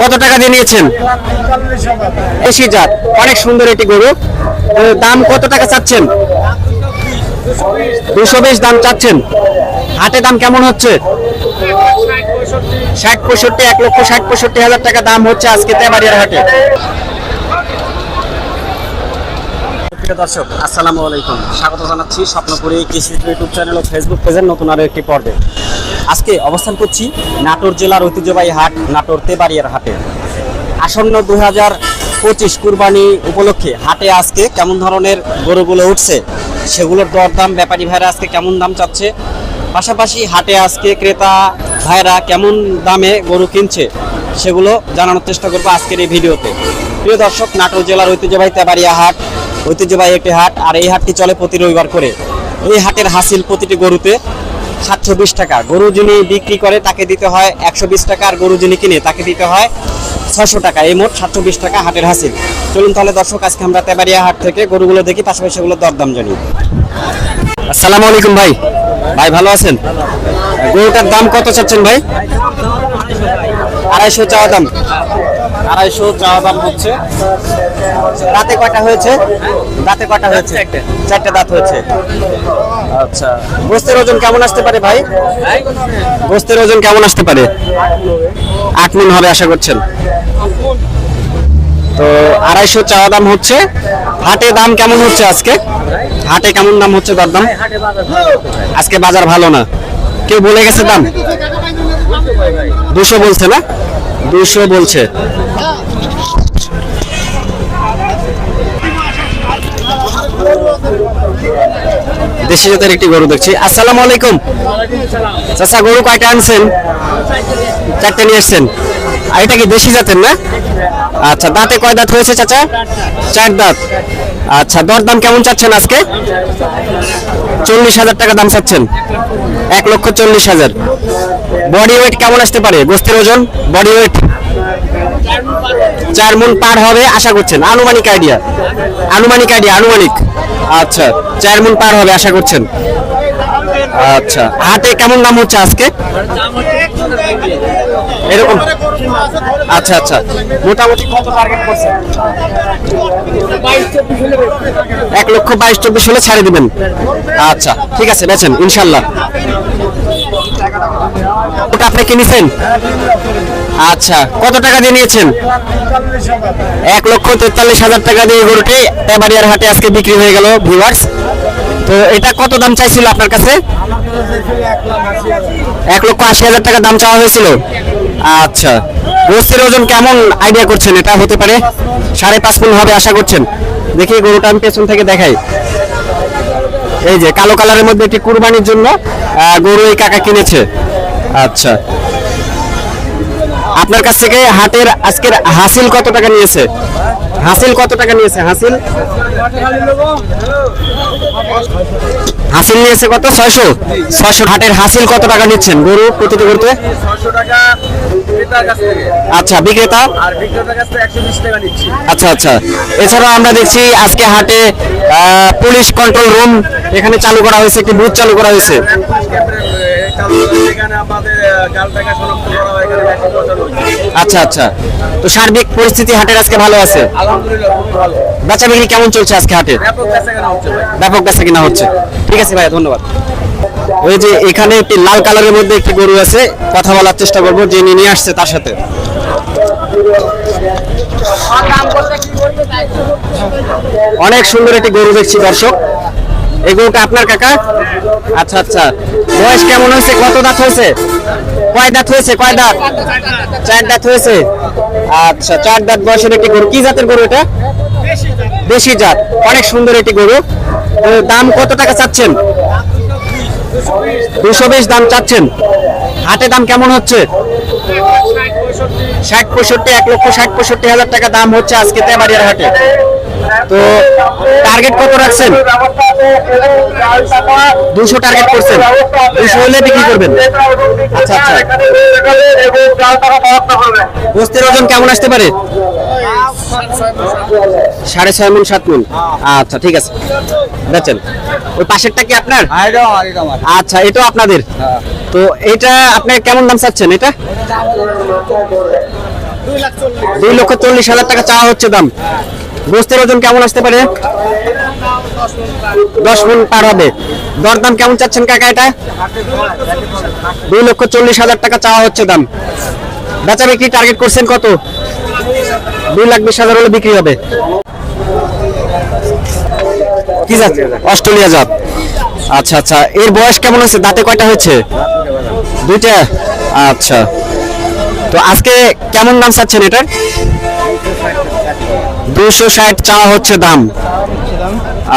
কত টাকা দিয়ে নিয়েছেন? দেশি জাত। অনেক সুন্দর এটি গরু। দাম কত টাকা চাচ্ছেন? দুশো বিশ দাম চাচ্ছেন। হাটে দাম কেমন হচ্ছে? ষাট পঁয়ষট্টি, এক লক্ষ ষাট পঁয়ষট্টি হাজার টাকা দাম হচ্ছে আজকে তেবাড়িয়ার হাটে। দর্শক, আসসালামু আলাইকুম। স্বাগত জানাচ্ছি স্বপ্নপুরী কৃষি ইউটিউব চ্যানেল ও ফেসবুক পেজের নতুন আরও একটি পর্বে। আজকে অবস্থান করছি নাটোর জেলার ঐতিহ্যবাহী হাট, নাটোর তেবাড়িয়ার হাটে। আসন্ন দু হাজার পঁচিশ কুরবানি উপলক্ষে হাটে আজকে কেমন ধরনের গরুগুলো উঠছে, সেগুলোর দরদাম, ব্যাপারী ভাইরা আজকে কেমন দাম চাচ্ছে, পাশাপাশি হাটে আজকে ক্রেতা ভাইরা কেমন দামে গরু কিনছে, সেগুলো জানানোর চেষ্টা করব আজকের এই ভিডিওতে। প্রিয় দর্শক, নাটোর জেলার ঐতিহ্যবাহী তেবাড়িয়া হাট, ঐতিহ্যবাহী একটি হাট, আর এই হাটটি চলে প্রতি রবিবার করে। এই হাটের হাসিল প্রতিটি গরুতে সাতশো বিশ টাকা। গরু যিনি বিক্রি করে তাকে দিতে হয় একশো বিশ টাকা, আর গরু যিনি কিনে তাকে দিতে হয় ছশো টাকা। এই মোট সাতশো বিশ টাকা হাটের হাসিল। চলুন তাহলে দর্শক, আজকে আমরা তেবাড়িয়া হাট থেকে গরুগুলো দেখি, পাশাপাশি সেগুলোর দরদাম জানি। আসসালামু আলাইকুম ভাই। ভাই, ভালো আছেন? গরুটার দাম কত চাচ্ছেন ভাই? আড়াইশো চাওয়া দাম। আড়াইশো চাওয়া দাম হচ্ছে। দাঁতে কয়টা হয়েছে? দাঁতে কয়টা হয়েছে? চারটে। দাঁত হয়েছে। আচ্ছা। গোস্তের ওজন কেমন আসতে পারে ভাই? গোস্তের ওজন কেমন আসতে পারে? আট মন হবে আশা করছেন। তো আড়াইশো চাওয়া দাম হচ্ছে। হাটে দাম কেমন হচ্ছে আজকে? হাটে কেমন দাম হচ্ছে দরদাম আজকে বাজার ভালো না। কেউ বলে গেছে দাম? দুশো বলছে না? দুশো বলছে। দেশি জাতের একটি গরু দেখছি। আসসালামু আলাইকুম। চাচা, গরু কয়টা আনছেন? চারটে নিয়ে এসছেন আর এটা কি দেশি জাতের না? আচ্ছা দাঁতে কয় দাঁত হয়েছে চাচা? চার দাঁত। আচ্ছা দর দাম কেমন চাচ্ছেন আজকে? চল্লিশ হাজার টাকা দাম চাচ্ছেন। এক লক্ষ চল্লিশ হাজার। বডি ওয়েট কেমন আসতে পারে? গোস্তের ওজন? Body weight? চার মন পার হবে, আশা করছেন। আনুমানিক আইডিয়া আনুমানিক আইডিয়া আনুমানিক। আচ্ছা চার মন পার হবে, আশা করছেন। আচ্ছা হাটে কেমন দাম হচ্ছে আজকে? এরকম? আচ্ছা আচ্ছা। মোটামুটি কত টার্গেট করছেন? এক লক্ষ বাইশ, চব্বিশ হলে ছাড়ে দিবেন। আচ্ছা ঠিক আছে বেছেন ইনশাল্লাহ। ওটা আপনি কিনেছেন আচ্ছা কত টাকা দিয়ে নিয়েছেন? এক লক্ষ তেতাল্লিশ হাজার টাকা দিয়ে গরুটি এবারিয়ার হাটে আজকে বিক্রি হয়ে গেল ভিউয়ার্স তো এটা কত দাম চাইছিল আপনার কাছে? এক লক্ষ আশি হাজার টাকা দাম চাওয়া হয়েছিল। আচ্ছা গোস্তের ওজন কেমন আইডিয়া করছেন? এটা হতে পারে সাড়ে পাঁচ মন হবে আশা করছেন। দেখি গরুটা আমি পেছন থেকে দেখাই। এই যে, কালো কালারের মধ্যে একটি কুরবানির জন্য গরু এই কাকা কিনেছে। আচ্ছা আপনার কাছ থেকে হাটের আজকের হাসিল কত টাকা নিয়েছে? হাসিল কত টাকা নিয়েছে? হাসিল? হাসিল নিয়েছে কত? ছয়শো? ছয়শো। হাটের হাসিল কত টাকা নিচ্ছেন? গরু প্রতিটি থেকে। আচ্ছা বিক্রেতা? আচ্ছা আচ্ছা। এছাড়াও আমরা দেখছি আজকে হাটে পুলিশ কন্ট্রোল রুম এখানে চালু করা হয়েছে একটি বুথ চালু করা হয়েছে। আচ্ছা আচ্ছা। তো সার্বিক পরিস্থিতি হাটের আজকে ভালো আছে? বেচা বিক্রি কেমন চলছে আজকে হাটে? ব্যাপক কাছে কেনা হচ্ছে ভাই। ব্যাপক বেচা কিনা হচ্ছে। ঠিক আছে ভাইয়া ধন্যবাদ। ওই যে এখানে একটি লাল কালারের মধ্যে একটি গরু আছে কথা বলার চেষ্টা করব যে নিয়ে আসছে তার সাথে। অনেক সুন্দর একটি গরু দেখছি দর্শক। এই গরুটা আপনার কাকা? আচ্ছা আচ্ছা। বয়স কেমন হয়েছে? কত দাঁত হয়েছে? কয় দাঁত হয়েছে? কয় দাঁত? চার দাঁত হয়েছে। আচ্ছা চার দাঁত বয়সের একটি গরু। কি জাতের গরু এটা? দেশি জাত। অনেক সুন্দর একটি গরু। তো দাম কত টাকা চাচ্ছেন? দুশো বিশ দাম চাচ্ছেন। হাটে দাম কেমন হচ্ছে? ষাট পঁয়ষট্টি, এক লক্ষ ষাট পঁয়ষট্টি হাজার টাকা দাম হচ্ছে আজকে তেবাড়িয়ার হাটে। তো টার্গেট কত রাখছেন? দুশো টার্গেট করছেন। দুশো হলে বিক্রি করবেন। আচ্ছা আচ্ছা। গোস্তের ওজন কেমন আসতে পারে? সাড়ে ছয় মন সাত মন আচ্ছা ঠিক আছে। বেচেন ওই পাশেরটা কি আপনার? আচ্ছা এটাও আপনাদের। তো এটা আপনি কেমন দাম চাচ্ছেন এটা? দুই লক্ষ চল্লিশ হাজার টাকা চাওয়া হচ্ছে দাম। গোস্তের ওজন কেমন আসতে পারে? দশ মন পার হবে। দরদাম কেমন চাচ্ছেন কাকা এটা? দুই লক্ষ চল্লিশ হাজার টাকা চাওয়া হচ্ছে দাম। বেচা বিক্রি টার্গেট করছেন কত? দুই লাখ বিশ হাজার হলে বিক্রি হবে। কি জাত? অস্ট্রেলিয়া জাত। আচ্ছা আচ্ছা। এর বয়স কেমন আছে দাঁতে কয়টা হয়েছে? দুইটা? আচ্ছা। তো আজকে কেমন দাম চাচ্ছেন এটার? দুশো ষাট চাওয়া হচ্ছে দাম।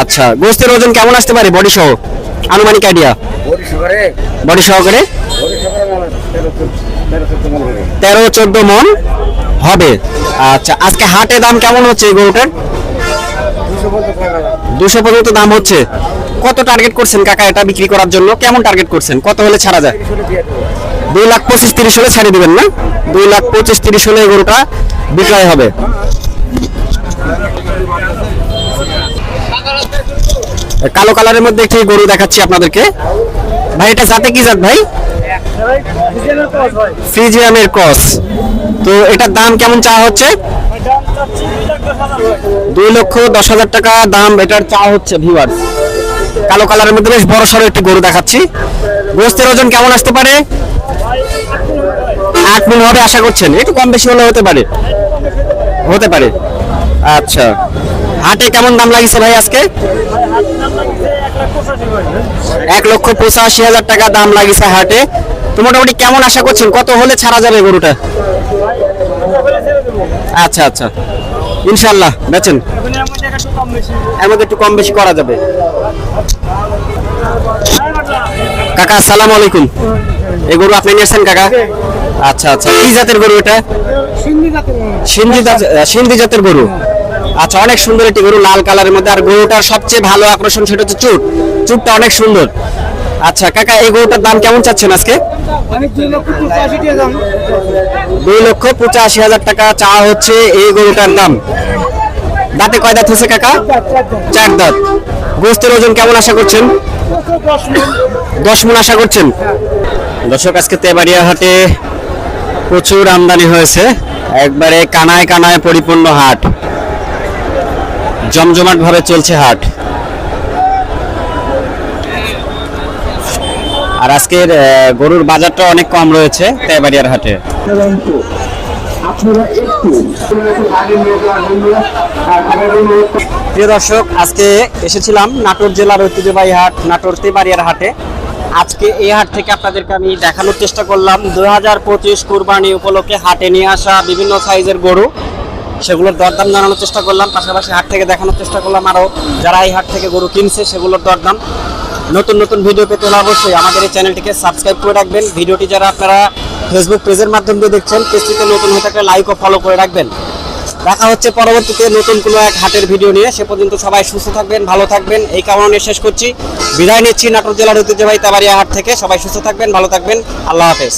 আচ্ছা গোস্তের ওজন কেমন আসতে পারে বডি সহ আনুমানিক আইডিয়া বডি সহকারে তেরো চোদ্দ মন হবে। আচ্ছা আজকে হাটে দাম কেমন হচ্ছে এই গরুটার? দুশো পর্যন্ত দাম হচ্ছে। কত টার্গেট করছেন কাকা এটা বিক্রি করার জন্য? কেমন টার্গেট করছেন? কত হলে ছাড়া যায়? দুই লাখ পঁচিশ তিরিশ হলে ছাড়িয়ে দিবেন না? দুই লাখ পঁচিশ তিরিশ হলে এই গরুটা বিক্রয় হবে। কালো কালারের মধ্যে একটি গরু দেখাচ্ছি আপনাদেরকে। ভাই, এটা জাতে কি জাত ভাই? ফ্রিজিয়ামের ক্রস। তো এটার দাম কেমন চাওয়া হচ্ছে? দুই লক্ষ দশ হাজার টাকা দাম এটার চাওয়া হচ্ছে ভিউয়ার্স কালো কালারের মধ্যে বেশ বড় সড়ো একটি গরু দেখাচ্ছি। গোস্তের ওজন কেমন আসতে পারে? আট মন হবে আশা করছেন। একটু কম বেশি হলে হতে পারে। হতে পারে। আচ্ছা। হাটে কেমন দাম লাগিছে ভাই আজকে? এক লক্ষ পঁচাশি হাজার টাকা দাম লাগিছে হাটে। তো মোটামুটি কেমন আশা করছেন? কত হলে ছাড়া যাবে গরুটা? আচ্ছা আচ্ছা। ইনশাল্লাহ বেচেন। মধ্যে একটু কম বেশি করা যাবে। কাকা আসসালামু আলাইকুম। এই গরু আপনি নিয়েছেন কাকা? আচ্ছা আচ্ছা। কি জাতের গরু এটা? সিন্ধি জাত- আহ, সিন্ধি জাতের গরু। আচ্ছা অনেক সুন্দর একটি গরু লাল কালারের মধ্যে। আর গরুটার সবচেয়ে ভালো আকর্ষণ সেটা হচ্ছে চুট। চুটটা অনেক সুন্দর। আচ্ছা কাকা এই গরুটার দাম কেমন চাচ্ছেন আজকে? দুই লক্ষ পঁচাশি হাজার টাকা চাওয়া হচ্ছে এই গরুটার দাম। দাঁতে কয় দাঁত হচ্ছে কাকা? চার দাঁত। গোস্তের ওজন কেমন আশা করছেন? দশ মন আশা করছেন? দর্শক আজকে তেবাড়িয়া হাটে প্রচুর আমদানি হয়েছে। একবারে কানায় কানায় পরিপূর্ণ হাট। জমজমাট ভাবে চলছে হাট। আর আজকের গরুর বাজারটা অনেক কম রয়েছে তেবাড়িয়ার হাটে। প্রিয় দর্শক, আজকে এসেছিলাম নাটোর জেলার ঐতিহ্যবাহী হাট, নাটোর তেবাড়িয়ার হাটে। আজকে এই হাট থেকে আপনাদেরকে আমি দেখানোর চেষ্টা করলাম। দুই হাজার পঁচিশ কুরবানি উপলক্ষে হাটে নিয়ে আসা বিভিন্ন সাইজের গরু। সেগুলোর দরদাম জানানোর চেষ্টা করলাম, পাশাপাশি হাট থেকে দেখানোর চেষ্টা করলাম আরও যারা এই হাট থেকে গরু কিনছে সেগুলোর দরদাম। নতুন নতুন ভিডিও পেতে হলে অবশ্যই আমাদের এই চ্যানেলটিকে সাবস্ক্রাইব করে রাখবেন। ভিডিওটি যারা আপনারা ফেসবুক পেজের মাধ্যমে দিয়ে দেখছেন, পেজটিতে নতুন হয়ে থাকলে লাইক ও ফলো করে রাখবেন। দেখা হচ্ছে পরবর্তীতে নতুন কোনো এক হাটের ভিডিও নিয়ে। সে পর্যন্ত সবাই সুস্থ থাকবেন, ভালো থাকবেন। এই কারণে শেষ করছি। বিদায় নিচ্ছি নাটোর জেলার ঐতিহ্যবাহী তাবারিয়া হাট থেকে। সবাই সুস্থ থাকবেন, ভালো থাকবেন। আল্লাহ হাফেজ।